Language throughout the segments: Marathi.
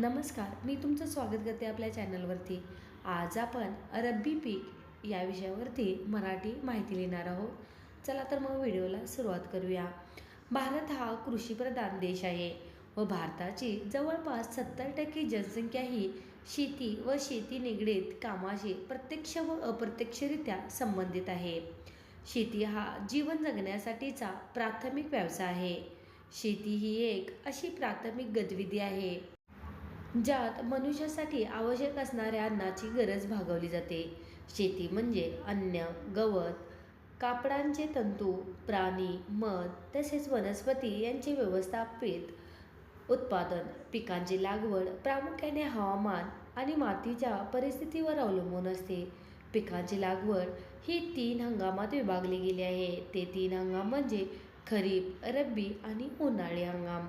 नमस्कार मी तुमचं स्वागत करते आपल्या चॅनलवरती. आज आपण रब्बी पीक या विषयावरती मराठी माहिती लिहिणार आहोत. चला तर मग व्हिडिओला सुरुवात करूया. भारत हा कृषीप्रधान देश आहे व भारताची जवळपास सत्तर टक्के जनसंख्या ही शेती व शेती निगडीत कामाशी प्रत्यक्ष व अप्रत्यक्षरित्या संबंधित आहे. शेती हा जीवन जगण्यासाठीचा प्राथमिक व्यवसाय आहे. शेती ही एक अशी प्राथमिक गतिविधी आहे. ज्यात मनुष्यासाठी आवश्यक असणाऱ्या अन्नाची गरज भागवली जाते. शेती म्हणजे अन्न गवत कापडांचे तंतू प्राणी मध तसेच वनस्पती यांचे व्यवस्थापित उत्पादन पिकांची लागवड प्रामुख्याने हवामान आणि मातीच्या परिस्थितीवर अवलंबून असते. पिकांची लागवड ही तीन हंगामात विभागली गेली आहे. ते तीन हंगाम म्हणजे खरीप रब्बी आणि उन्हाळी हंगाम.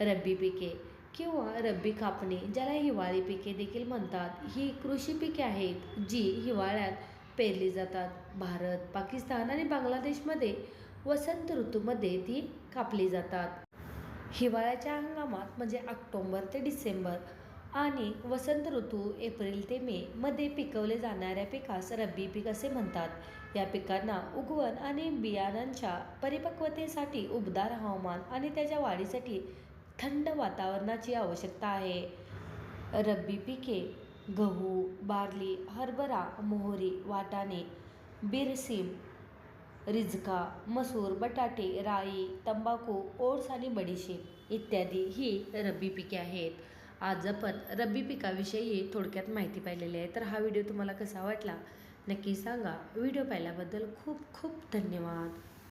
रब्बी पिके किंवा रब्बी कापणी ज्याला हिवाळी पिके देखील म्हणतात ही कृषी पिके आहेत जी हिवाळ्यात पेरली जातात. भारत पाकिस्तान आणि बांगलादेशमध्ये वसंत ऋतूमध्ये ती कापली जातात. हिवाळ्याच्या हंगामात म्हणजे ऑक्टोंबर ते डिसेंबर आणि वसंत ऋतू एप्रिल ते मे मध्ये पिकवले जाणाऱ्या पिकास रब्बी पीक असे म्हणतात. या पिकांना उगवण आणि बियाणांच्या परिपक्वतेसाठी उबदार हवामान आणि त्याच्या वाढीसाठी थंड वातावरणाची आवश्यकता आहे. रब्बी पिके गहू बार्ली हरभरा मोहरी वाटाणे बिरसीम रिझका मसूर बटाटे राई तंबाखू ओट्स आणि बडीशेप इत्यादी ही रब्बी पिके आहेत. आज आपण रब्बी पिकाविषयी थोडक्यात माहिती पाहिलेली आहे. तर हा व्हिडिओ तुम्हाला कसा वाटला नक्की सांगा. व्हिडिओ पाहिल्याबद्दल खूप खूप धन्यवाद.